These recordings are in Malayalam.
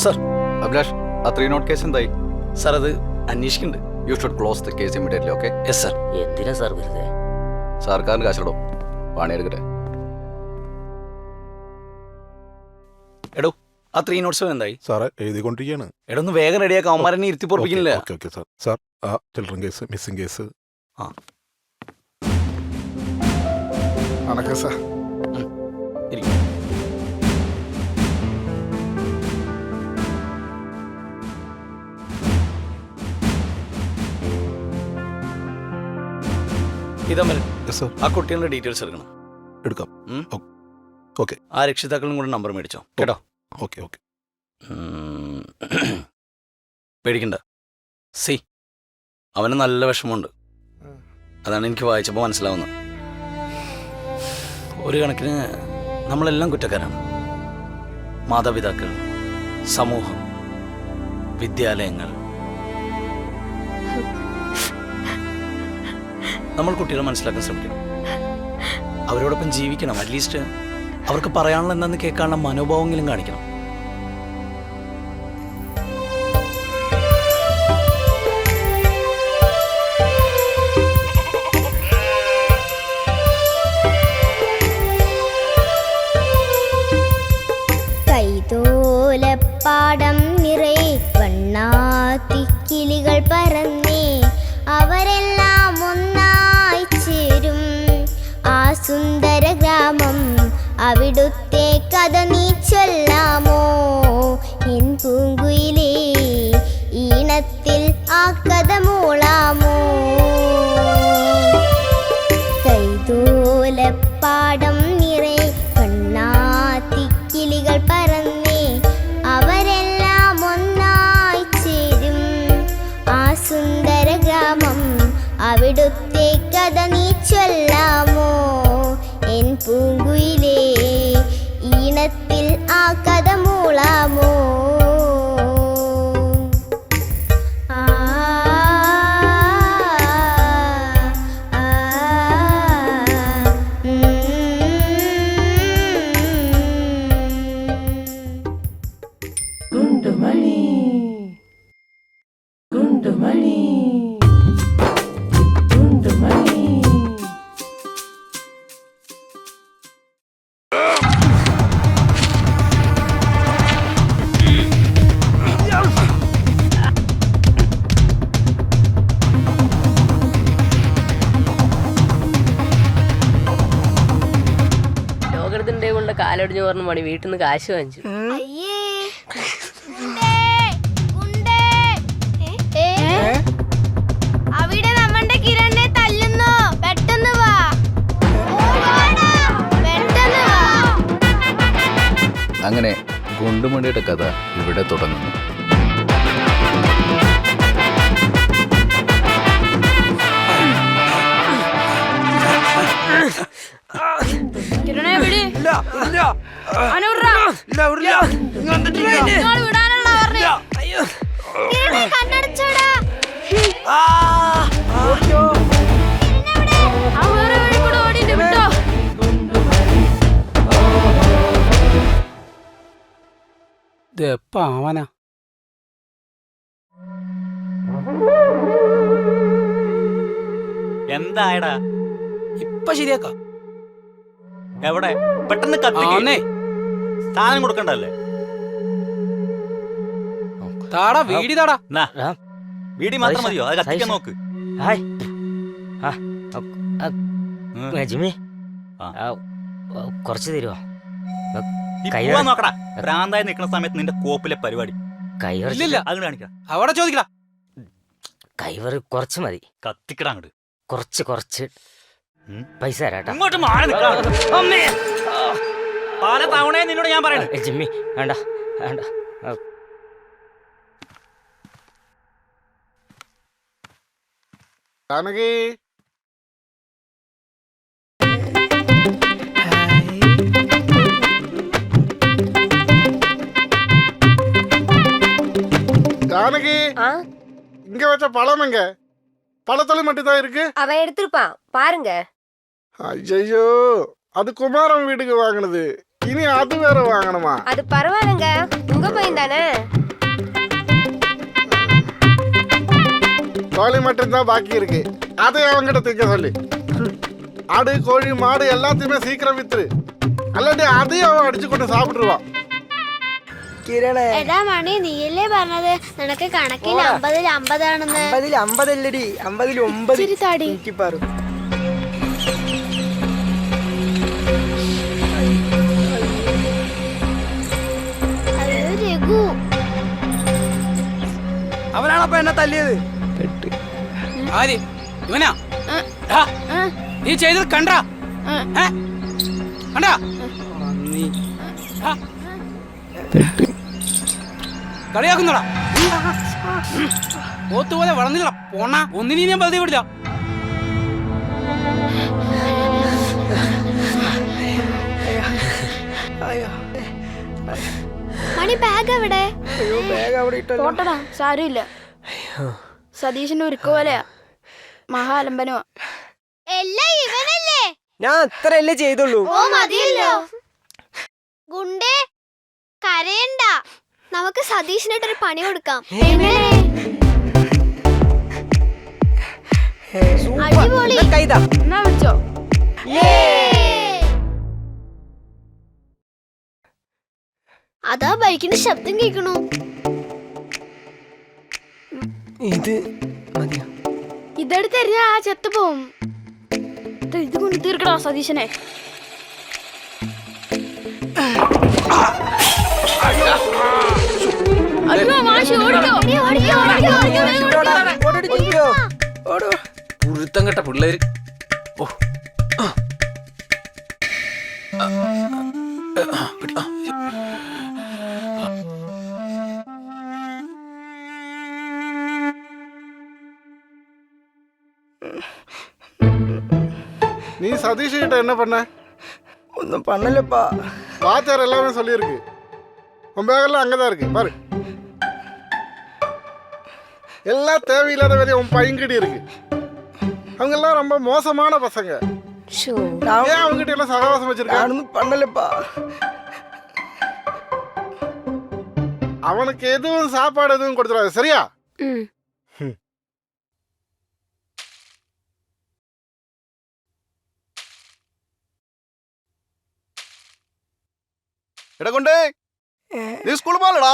സർ. അഭിലാഷ് ആ ത്രീ നോട്ട് കേസ് എന്തായി? സർ അത് അന്വേഷിക്കുന്നുണ്ട്. You should close the case immediately okay yes sir എന്തിനാ സാർ വെറുതെ? സർക്കാരിന് കാശിടും പണിയെടുക്കട്ടെ എടോ ആ ത്രീ നോട്ട് സെവൻ എന്തായി? സാറേ എഴുതിക്കൊണ്ടിരിക്കുകയാണ്. എടോ ഒന്ന് വേഗം റെഡിയാക്കാം അവന്മാരെന്നെ ഇരുത്തി പൊറപ്പിക്കുന്നില്ല. ഓക്കെ ഓക്കെ സാർ സാർ ആ ചിൽഡ്രൻ കേസ് മിസ്സിംഗ് കേസ് വണക്കം സാർ ഇതമ്മൽ ആ കുട്ടികളുടെ ഡീറ്റെയിൽസ് എടുക്കണം. എടുക്കാം? ഓക്കെ. ആ രക്ഷിതാക്കളും കൂടെ നമ്പർ മേടിച്ചോ. കേട്ടോ? Okay okay. പേടിക്കണ്ട. സി അവന് നല്ല വിഷമമുണ്ട്. അതാണ് എനിക്ക് വായിച്ചപ്പോൾ മനസ്സിലാവുന്നത്. ഒരു കണക്കിന് നമ്മളെല്ലാം കുറ്റക്കാരാണ്. മാതാപിതാക്കൾ സമൂഹം വിദ്യാലയങ്ങൾ. നമ്മൾ കുട്ടികളെ മനസ്സിലാക്കാൻ ശ്രമിക്കണം. അവരോടൊപ്പം ജീവിക്കണം. അറ്റ്ലീസ്റ്റ് അവർക്ക് പറയാനുള്ള എന്താന്ന് കേൾക്കാനുള്ള മനോഭാവമെങ്കിലും കാണിക്കണം. പാടം നിറയെ വണ്ണാത്തിക്കിളികൾ പറന്നേ അവരെല്ലാം സുന്ദര ഗ്രാമം അവിടുത്തെ കഥ നീ ചൊല്ലാമോ? എൻ പൂങ്കുയിലേ ഈണത്തിൽ ആ കഥ മൂളാമോ? കൊണ്ട് കാലൊടിഞ്ഞു പറഞ്ഞ മണി വീട്ടിൽ നിന്ന് കാശ് വാങ്ങിച്ചു? അവിടെ തല്ലുന്നു. പെട്ടെന്ന് വാ. അങ്ങനെ ഗുണ്ടുമണിയുടെ കഥ ഇവിടെ തുടങ്ങുന്നു. പാവനാ എന്തായടാ? ഇപ്പൊ ശരിയാക്കാം. എവിടെ? പെട്ടെന്ന് കത്തിക്കേ. സാധനം കൊടുക്കണ്ടല്ലേ? താടാ വീടി താടാ. എന്നാ വീടി മാത്രം മതിയോ? അത് കത്തിക്കാൻ നോക്ക്. ജിമ്മി. ആ, കുറച്ച് തരുമോ നോക്കടാ. ഭ്രാന്തായി നിൽക്കുന്ന സമയത്ത് നിന്റെ കോപ്പിലെ പരിപാടി. അവിടെ ചോദിക്കടാ. കൈവറി കുറച്ച് മതി. കത്തിക്കടാ അങ്ങോട്ട് കുറച്ച് കുറച്ച്. പൈസ തരാട്ടാ ഇങ്ങോട്ട് മാറി നിൽക്കടാ അമ്മേ ആ. പല തവണയും നിന്നോട് ഞാൻ പറയണേ ഏ, ജിമ്മി വേണ്ട വേണ്ട ആ, ജാനകി ஜானகி ஆ இங்க வச்ச பழம் எங்க பழத்தொலை மட்டும் தான் இருக்கு அவன் எடுத்திருப்பான் பாருங்க ஐயோ அது குமாரம் வீட்டுக்கு வாங்கினது. இனி அது வேற வாங்கணுமா? அது பரவாயில்லங்க. உங்க பையன் தானே? கோழி மட்டும்தான் பாக்கி இருக்கு. அதை அவங்கிட்ட திங்க சொல்லி. ஆடு கோழி மாடு எல்லாத்தையுமே சீக்கிரம் வித்துரு. அல்லாட்டி அதையும் அவன் அடிச்சு கொண்டு சாப்பிட்டுருவான். കിരണേ എടാ മണി നീയല്ലേ പറഞ്ഞത്. നിനക്ക് കണക്കിൽ അമ്പതിൽ അമ്പതാണെന്ന്. അമ്പതിൽ അമ്പതല്ലടി. അവനാണപ്പ എന്നെ തല്ലിയത്. ആര്? ഇവനാ? ടാ, നീ ചെയ്തത് കണ്ടാ? ഏ? കണ്ടാ? ആ. കളിയാക്കുന്നടാ. പോത്തുപോലെ വളർന്നില്ല പോണ ഒന്നിനും ഞാൻ പകുതി വിടില്ല. അയ്യോ. മണി ബാഗ് എവിടെ? അയ്യോ ബാഗ് അവിടെ ഇട്ടല്ലോ. പോട്ടടാ സാരമില്ല. സതീശന്റെ ഒരുക്ക പോലെയാ. മഹാലംബനമാ എല്ലാം ഇവനല്ലേ? ഞാൻ അത്രയല്ലേ ചെയ്തുള്ളൂ. ഓ മതിയല്ലോ. ഗുണ്ടേ കരയണ്ട. നമുക്ക് സതീഷിനായിട്ടൊരു പണി കൊടുക്കാം. സൂപ്പർ. അടിപൊളി. എന്നാ ഇതാ എന്നാ വിളിച്ചോ അതാ ബൈക്കിന്റെ ശബ്ദം കേൾക്കണു ഇത് മതിയാ? ഇതെടുത്ത് എറിഞ്ഞാ ആ ചെത്ത് പോവും. ഇത് ഇത് കൊണ്ട് തീർക്കടാ സതീശനെ. അയ്യോ മാഷി ഓടിക്കോ. ഓടിക്കോ, ഓടിക്കോ, ഓടിക്കോ, ഓടിക്കോ. ഓടോ ഓടോ പുഴുത്തം കെട്ട പിള്ളേര്. சதீஷ் கிட்ட என்ன பண்ண? ஒன்றும் பண்ணலப்பா. வாத்தியார் எல்லாமே சொல்லியிருக்கு. உன் பேகெல்லாம் அங்கே தான் இருக்கு. பாரு. எல்லாம் தேவையில்லாத வேலையை உன் பையன்கிட்ட இருக்கு. அவங்கெல்லாம் ரொம்ப மோசமான பசங்க. ஏன் அவங்ககிட்ட எல்லாம் சகவாசம் வச்சிருக்கேன் ஒன்றும் பண்ணலப்பா. அவனுக்கு எதுவும் சாப்பாடு எதுவும் கொடுத்துடாது. சரியா? എടാ കൊണ്ടേ നീ സ്കൂളിൽ പോലടാ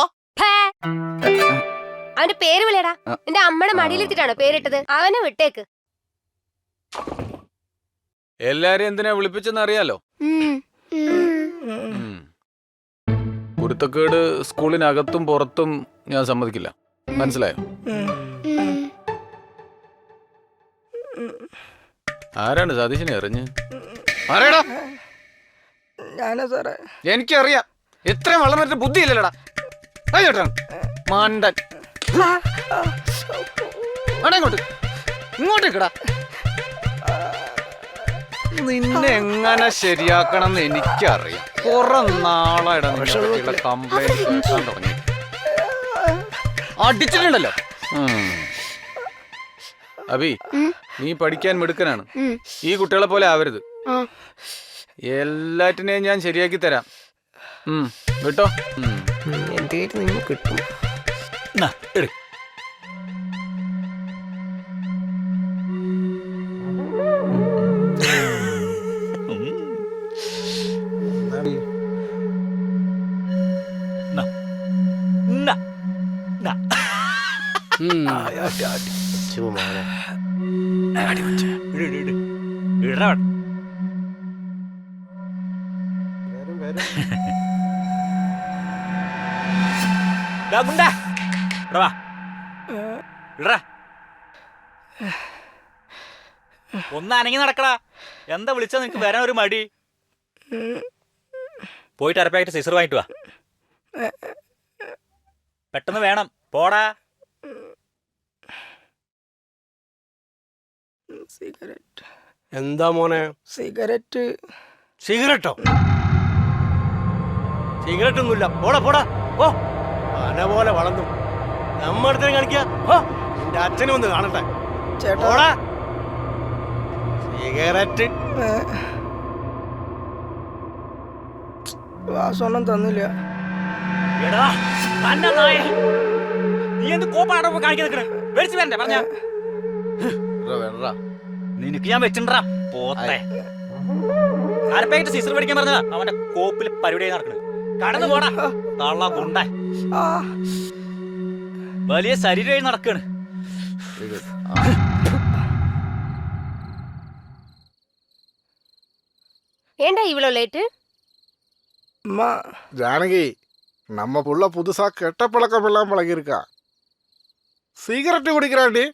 അവന്റെ പേര് വിളിയടാ. എന്റെ അമ്മയുടെ മടിയിലെത്തിട്ടാണോ പേരിട്ടത്? അവനെ വിട്ടേക്ക്. എല്ലാരും എന്തിനാ വിളിപ്പിച്ചെന്ന് അറിയാലോ? കുരുത്തക്കേട് സ്കൂളിനകത്തും പുറത്തും ഞാൻ സമ്മതിക്കില്ല. മനസ്സിലായോ? ആരാണ് സതീശിനെ എറിഞ്ഞ്? പറയടാ ഞാനാ സാറേ. എനിക്കറിയാം. എത്രയും വളർന്നിട്ട് ബുദ്ധി ഇല്ലല്ലടാ ചേട്ടാ മാണ്ടൻ ഇങ്ങോട്ട്. ഇങ്ങോട്ട് ഇങ്ങോട്ടേക്കടാ നിന്നെ എങ്ങനെ ശരിയാക്കണം എന്ന് എനിക്കറിയാം. കുറെ നാളായിടാ കംപ്ലൈന്റ് കേൾക്കാൻ തുടങ്ങി. അടിച്ചിട്ടുണ്ടല്ലോ. അഭി അബി നീ പഠിക്കാൻ മിടുക്കനാണ്. ഈ കുട്ടികളെ പോലെ ആവരുത്. എല്ലാറ്റിനെയും ഞാൻ ശരിയാക്കി തരാം. കേട്ടോ. എന്റെ നിന്ന് കിട്ടും ചുമ്മാ. ഇട്, ഡാ ഗുണ്ടാ. ഇവിടെ വാ. ഇടടാ. ഒന്ന് നടക്കടാ. എന്താ വിളിച്ചാ നിനക്ക് വരാൻ ഒരു മടി. പോയിട്ട് അരപ്പായിട്ട് സിസർ വാങ്ങിട്ട് വാ. പെട്ടെന്ന് വേണം. പോടാ. സിഗരറ്റ്. എന്താ മോനെ? സിഗരറ്റ്. സിഗരറ്റോ? സിഗരറ്റ് ഒന്നുമില്ല പോടാ പോടാ. ഓ അന പോലെ വളർന്നു നമ്മടത്തിന് കാണിക്കാ എന്റെ അച്ഛനും ഒന്ന് കാണട്ടെ. ചേട്ടാ. സിഗരറ്റ്. വാസൊന്നും തന്നില്ല. എടാ തന്നെ നായ. നീ എന്ത് കോപ്പാടോ കാണിക്കാൻ നിൽക്കണേ മേടിച്ചു വരണ്ടേ പറഞ്ഞ. നിനക്ക് ഞാൻ വെച്ചിണ്ടാ പോത്തെ. സീസർ പഠിക്കാൻ പറഞ്ഞതാ. അവന്റെ കോപ്പിൽ പരിപാടി നടക്കണത് കടന്നു പോടാ തള്ള കൊണ്ട ആ വലിയ ശരീരമായി നടക്കാണ് ஏண்டா இவ்வளோ லேட்டு அம்மா ஜானகி நம்ம புள்ள புதுசா கெட்ட பழக்கம் எல்லாம் பழகியிருக்கா சிகரெட்டு குடிக்கிறாண்டி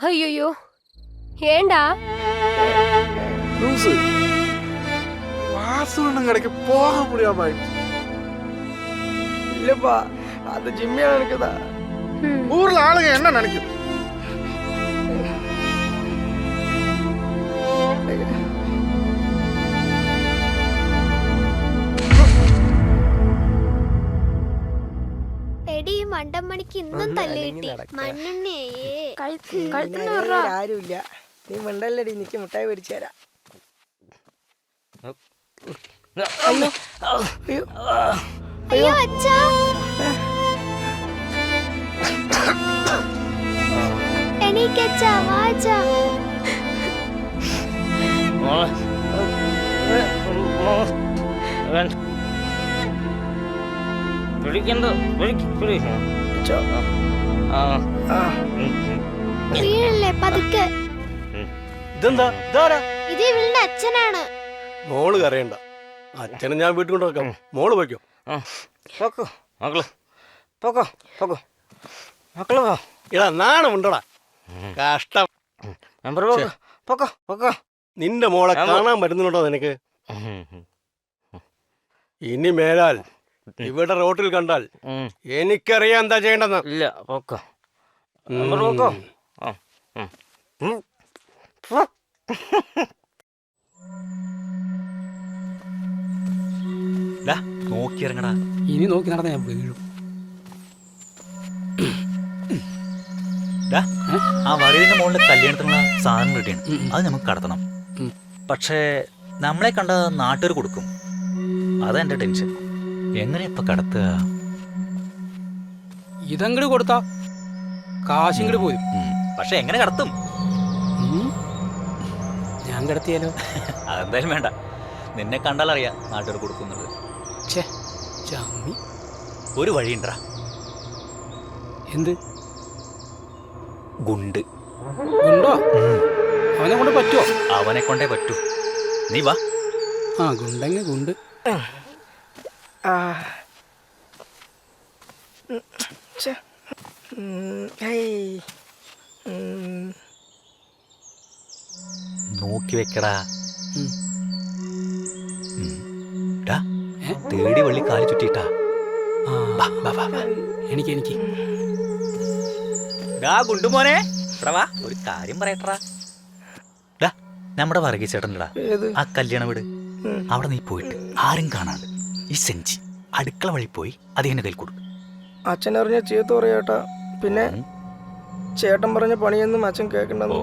ஐயோ ஏண்டா லூசு வாசு கடைக்கு போக முடியாம ஆயிடுச்சு இல்லப்பா அந்த ஜிம்மியா இருக்குதா ஊர்ல ஆளுங்க என்ன நினைக்கும் എടി ഈ മണ്ടമ്മണിക്ക് ഇന്നും തല്ല് കിട്ടി മണ്ണെണ്ണേ കഴുത്തിന് വേറെ ആരുമില്ല നീ മിണ്ടല്ലടി നിക്ക് മുട്ടായി പൊരിച്ചു തരാം അയ്യോ അയ്യോ അച്ഛാ. എണീക്കച്ചാ വാ അച്ഛാ. ചോ. ആ. വീഴല്ലേ പതുക്കെ. ഇതെന്താ? ഇതാരാ? ഇത് ഇവളുടെ അച്ഛനാണ്. മോൾ കരയണ്ട. അച്ഛനെ ഞാൻ വീട്ടിൽ കൊണ്ടുവെക്കാം മോൾ വയ്ക്കോ പോക്കോ മക്കൾ. പോക്കോ പോക്കോ. മക്കൾ പോ. എടാ നാണമുണ്ടടാ കഷ്ടം. മെമ്പർ പോക്കോ. പോക്കോ പോക്കോ. നിന്റെ മോളെ കാണാൻ പറ്റുന്നുണ്ടോ നിനക്ക്? ഇനി മേലാൽ ഇവിടെ റോട്ടിൽ കണ്ടാൽ. എനിക്കറിയാം എന്താ ചെയ്യേണ്ടെന്ന് ഇല്ല പോക്കോ. മെമ്പർ പോക്കോ. ആ നോക്കിയിറങ്ങടാ. ഇനി നോക്കി നടന്ന ഞാൻ വീഴും. ആ വറിയുടെ മുകളിൽ കല്യാണത്തിനുള്ള സാധനം ഉം. അത് നമുക്ക് കടത്തണം. പക്ഷേ നമ്മളെ കണ്ട നാട്ടുകാർ കൊടുക്കും. അതാ എന്റെ ടെൻഷൻ. എങ്ങനെ ഇപ്പൊ കടത്തുക? ഇതങ്ങട് കൊടുത്താ കാശിങ്ങട് പോയി പക്ഷെ എങ്ങനെ കടത്തും? ഞാൻ കടത്തിയാലോ? അതെന്തായാലും വേണ്ട. നിന്നെ കണ്ടാൽ അറിയാം നാട്ടുകാർ കൊടുക്കുന്നത്. ഛേ ചമ്മി ഒരു വഴിയുണ്ടാ എന്ത്? ഗുണ്ട്. ഗുണ്ടോ? അവനെ കൊണ്ട് പറ്റുമോ അവനെ കൊണ്ടേ പറ്റൂ. നീ വാ. ആ ഗുണ്ടെങ്ങ ഗുണ്ട്. ആ ഉം, ഛെ. ഉം, ഉം, നോക്കി വെക്കടാ. തേടി വള്ളി കാലി ചുറ്റിട്ടാ. എനിക്ക് എനിക്ക്. ഡാ ഗുണ്ടുമോനെ വാ ഒരു കാര്യം പറയട്ടാ ഡാ നമ്മുടെ വർഗീച്ചേട്ടൻടാ ആ കല്യാണ വീട്. അവിടെ നീ പോയിട്ട് ആരും കാണാണ്ട് ഈ സെഞ്ചി അടുക്കള വഴി പോയി അതിന്റെ കയ്യിൽ കൊടുക്കും. അച്ഛൻ അറിഞ്ഞ ചീത്ത പറയാട്ടാ പിന്നെ ചേട്ടൻ പറഞ്ഞ പണിയൊന്നും അച്ഛൻ കേൾക്കണ്ടെന്ന്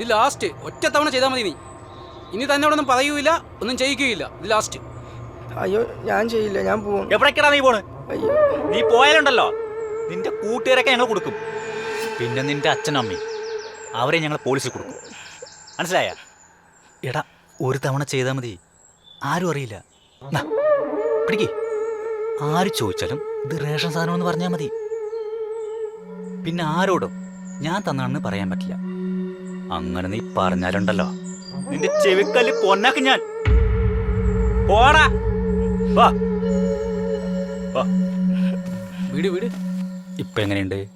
ഇത് ലാസ്റ്റ് ഒറ്റ തവണ ചെയ്താൽ മതി നീ. ഇനി തന്നെ അവിടെ ഒന്നും പറയൂല ഒന്നും ചെയ്യിക്കുകയില്ല. ഇത് ലാസ്റ്റ് അയ്യോ ഞാൻ ചെയ്യില്ല ഞാൻ പോകും എവിടേക്കടാ നീ പോണ്? അയ്യോ. നീ പോയാലുണ്ടല്ലോ. നിന്റെ കൂട്ടുകാരൊക്കെ ഞങ്ങൾ കൊടുക്കും. പിന്നെ നിന്റെ അച്ഛനും അമ്മയും. അവരെ ഞങ്ങൾ പോലീസിൽ കൊടുക്കും. മനസ്സിലായ? എടാ ഒരു തവണ ചെയ്താൽ മതി. ആരും അറിയില്ല. പിടിക്ക്. ആര് ചോദിച്ചാലും ഇത് റേഷൻ സാധനം എന്ന് പറഞ്ഞാൽ മതി. പിന്നെ ആരോടും ഞാൻ തന്നാണെന്ന് പറയാൻ പറ്റില്ല. അങ്ങനെ നീ പറഞ്ഞാലുണ്ടല്ലോ. നിന്റെ ചെവിക്കല്ല് പൊന്നാക്ക് ഞാൻ. പോടാ. വാ. വാ. വീട് വീട്. ഇപ്പൊ എങ്ങനെയുണ്ട്?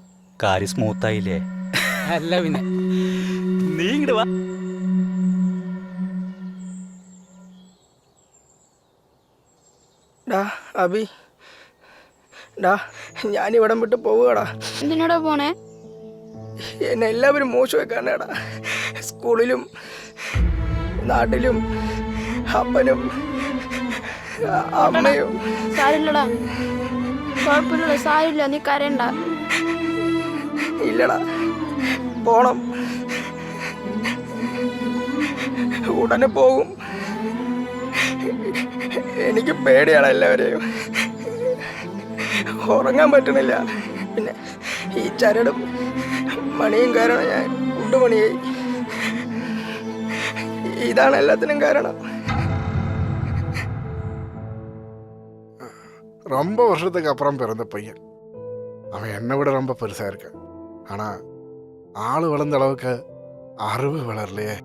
കാര്യം സ്മൂത്ത് ആയില്ലേ? അല്ല പിന്നെ. നീ ഇങ്ങോട്ട് വാ. ഡാ അബി. ഡാ ഞാൻ ഇവിടം വിട്ട് പോവുകടാ. എന്തിനാടാ പോണേ? എന്നെ എല്ലാവരും മോശമാക്കാനാടാ. സ്കൂളിലും നാട്ടിലും അപ്പനും അമ്മയും. സാരില്ലടാ. കുഴപ്പമില്ല സാരില്ല നീ കരയണ്ട. ഇല്ലടാ. പോണം. ഉടനെ പോകും. എനിക്ക് പേടിയാണ് എല്ലാവരെയും. ഉറങ്ങാൻ പറ്റണില്ല പിന്നെ ഈ ചരടും മണിയും കാരണം ഞാൻ കുണ്ടുമണിയായി ഇതാണ് എല്ലാത്തിനും കാരണം ரொம்ப வருஷத்துக்கு அப்புறம் பிறந்த பையன் அவன் என்னை விட ரொம்ப பெருசா இருக்கான் ஆனா ஆளு வளர்ந்த அளவுக்கு அறிவு வளரலையே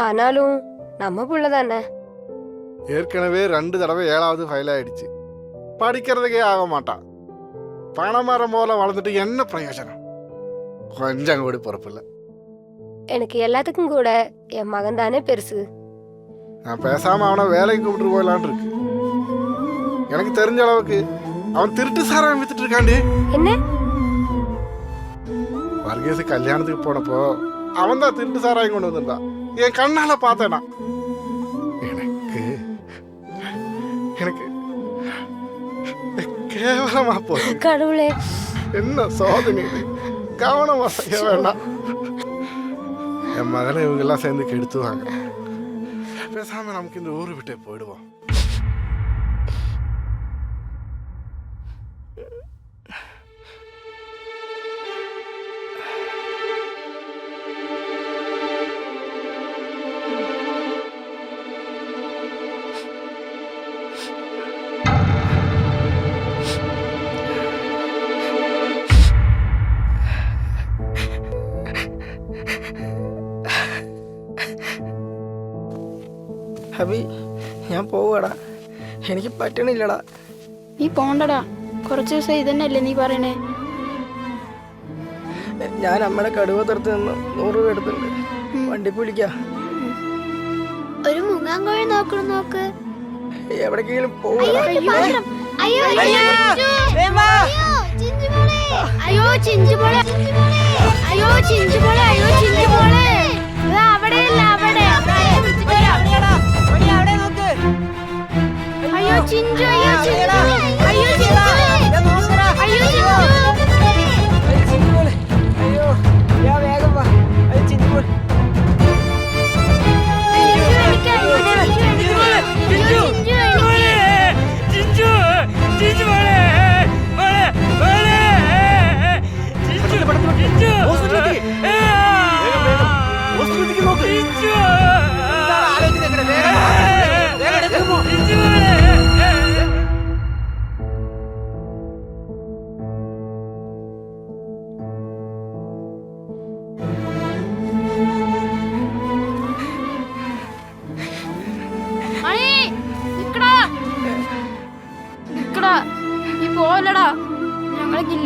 ആനാലും നമ്മ പിള്ള തന്നെ ஏற்கனவே ரெண்டு தடவை ஏழாவது ஃபைல் ஆயிடுச்சு படிக்கிறதுக்கே ஆக மாட்டான் பணமரம் போல வளர்ந்துட்டு என்ன பிரயோஜனம் கொஞ்சம் கூட பொறுப்பில்லை எனக்கு எல்லாத்துக்கும் கூட என் மகன் தானே பெருசு. நான் பேசாம அவனை வேலைக்கு கூப்பிட்டு போயிடலான் இருக்கு. எனக்கு தெரிஞ்ச அளவுக்கு அவன் திருட்டு சாராயம் வித்துட்டு இருக்காண்டி. என்ன? வர்கீஸ் கல்யாணத்துக்கு போனப்போ அவன் தான் திருட்டு சாராயம் கொண்டு வந்திருந்தான் என் கண்ணால பார்த்தேனா எனக்கு எனக்கு கேவலமா போச்சு. கடவுளே. என்ன சோதனை? கவனமா செய்ய வேண்டாம். என் மகனை இவங்கெல்லாம் சேர்ந்து கெடுத்துவாங்க பேசாமல் நமக்கு இந்த ஊர் விட்டே போயிடுவோம். പോവാടാ എനിക്ക് പറ്റണില്ലടാ. നീ പോണ്ടടാ. കുറച്ച് ദിവസം ഇതന്നെയല്ലേ നീ പറയണേ? ഞാൻ അമ്മയുടെ കടുവ തീർത്ത് നിന്ന് നൂറ് രൂപ എടുത്തിട്ടുണ്ട്. വണ്ടി വിളിക്കാം ഒരു മുങ്ങാൻ കോഴി നോക്കണം നോക്ക്. എവിടേക്കെങ്കിലും പോവാ അയ്യോ അയ്യോ. അയ്യോ അവിടെയല്ല അവിടെ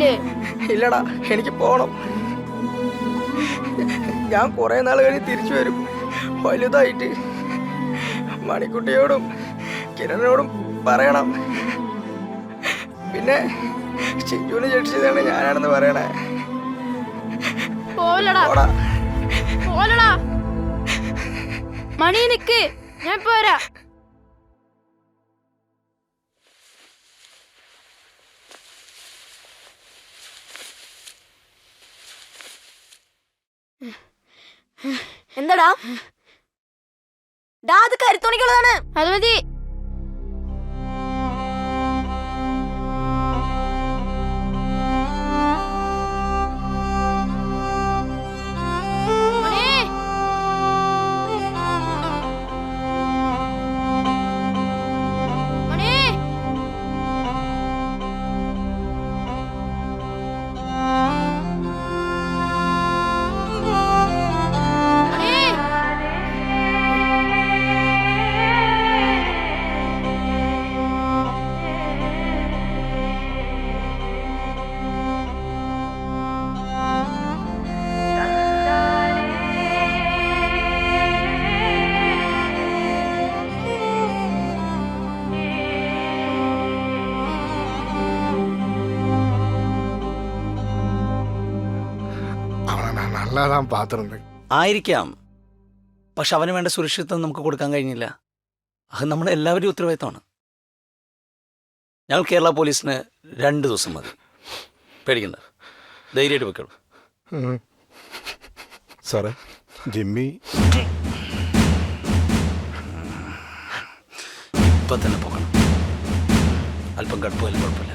ഞങ്ങൾക്കില്ലേ ഇല്ലടാ എനിക്ക് പോണം. ഞാൻ കുറെ നാൾ കഴിഞ്ഞ് തിരിച്ചു വരും. വലുതായിട്ട്. മണിക്കുട്ടിയോടും കിരണിനോടും പറയണം. പിന്നെ ചിഞ്ചുവിനെ ജഡ്ജിതാണ് ഞാനാണെന്ന് പറയണേ. മണി നിക്ക്. ഞാൻ പോരാ എന്താടാ? ഡാ അത് കരുത്തുണിക്കുള്ളതാണ്. അത് മതി. കലരാൻ പാത്രണ്ട് ആയിരിക്കാം. പക്ഷെ അവന് വേണ്ട സുരക്ഷിതത്വം നമുക്ക് കൊടുക്കാൻ കഴിഞ്ഞില്ല. അത് നമ്മൾ എല്ലാവരുടെയും ഉത്തരവാദിത്തമാണ്. ഞങ്ങൾ കേരള പോലീസിന് രണ്ട് ദിവസം മതി. പേടിക്കണ്ട. ധൈര്യമായിട്ട് വെക്കുള്ളൂ സാറേ ജിമ്മി. ഇപ്പം തന്നെ പോകണം. അല്പം കടുപ്പമില്ല കുഴപ്പമില്ല.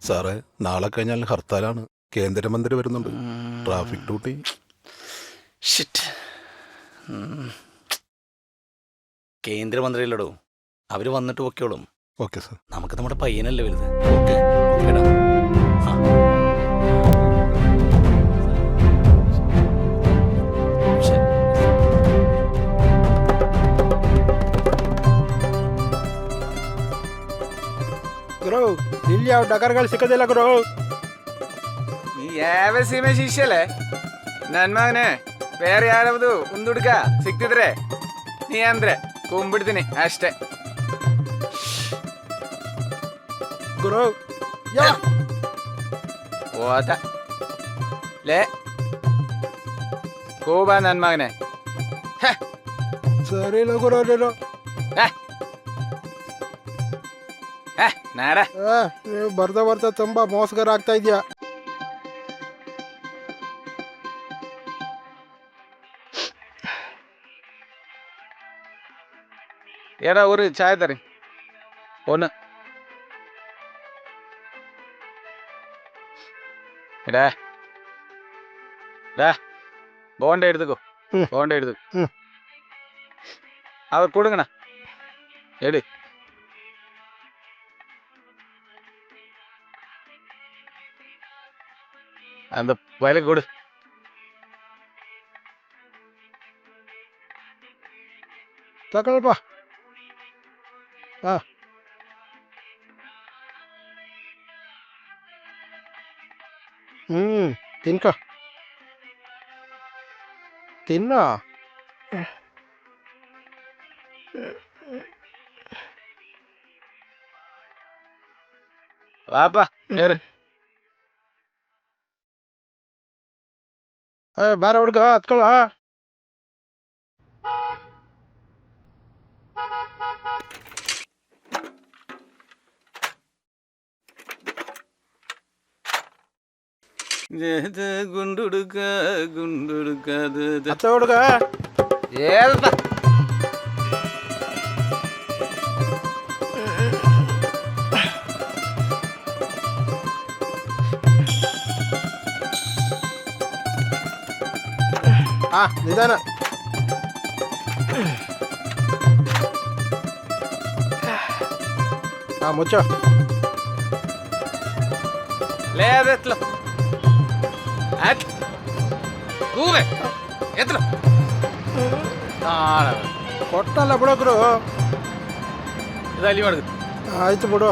സാറേ നാളെ കഴിഞ്ഞാൽ ഹർത്താലാണ്. കേന്ദ്രമന്ത്രി വരുന്നുണ്ട് ട്രാഫിക് ഡ്യൂട്ടി ഷിറ്റ് കേന്ദ്രമന്ത്രിയിലടോ അവര് വന്നിട്ട് പൊക്കോളും ഓക്കെ സാർ നമുക്ക് നമ്മുടെ പയ്യനല്ലേ വലുത് ഓക്കെ ഓക്കേടാ ആ ശരി ಗುರು ಇಲ್ಲಿ ಯಾವ ಡಕರ್ಗಳು ಸಿಕ್ಕದಿಲ್ಲ ಗುರು ಯಾವ ಸೀಮೆ ಶಿಷ್ಯಲೆ ನನ್ ಮಗನೇ ಬೇರೆ ಯಾರಾவது ಒಂದು ಹುಡ್ಗ ಸಿಕ್ತಿದ್ರೆ ನೀ ಅಂದ್ರೆ ಕುಂಬಿಡ್ತೀನಿ ಅಷ್ಟೇ. ಗುರು ಓತ ಲೇ ಕೂಬ ನನ್ ಮಗನೇ. ಸರಿ ಗುರು ನಾರ. ಬರ್ತಾ ಬರ್ತಾ ತುಂಬಾ ಮೋಸಗಾರ ಆಗ್ತಾ ಇದೆಯಾ. ஏடா ஒரு சாய தரேன். ஒன்று இடா டா. போண்டை எடுத்துக்கோ. போண்டை எடுத்துக்கோ. அவர் கொடுங்கண்ணா. எடு. அந்த வயலுக்கு கொடு. தக்கலப்பா. à. 음, 딘까. 딘나. 와봐, 내려. 아, 말아, 우리가, 끌어, 아. గుండుడుక గుండుడుక అత్తవుడుగా ఏదా నిదాన. ముచ్చో. లేదు ఎట్లా అట్ కూవే ఎట్లా ಕೊಟ್ಟಲ್ಲ ಬಿಡೋಕ್ರು ఇది అల్లి పడుతుంది ಆಯ್ತು ಬಿಡು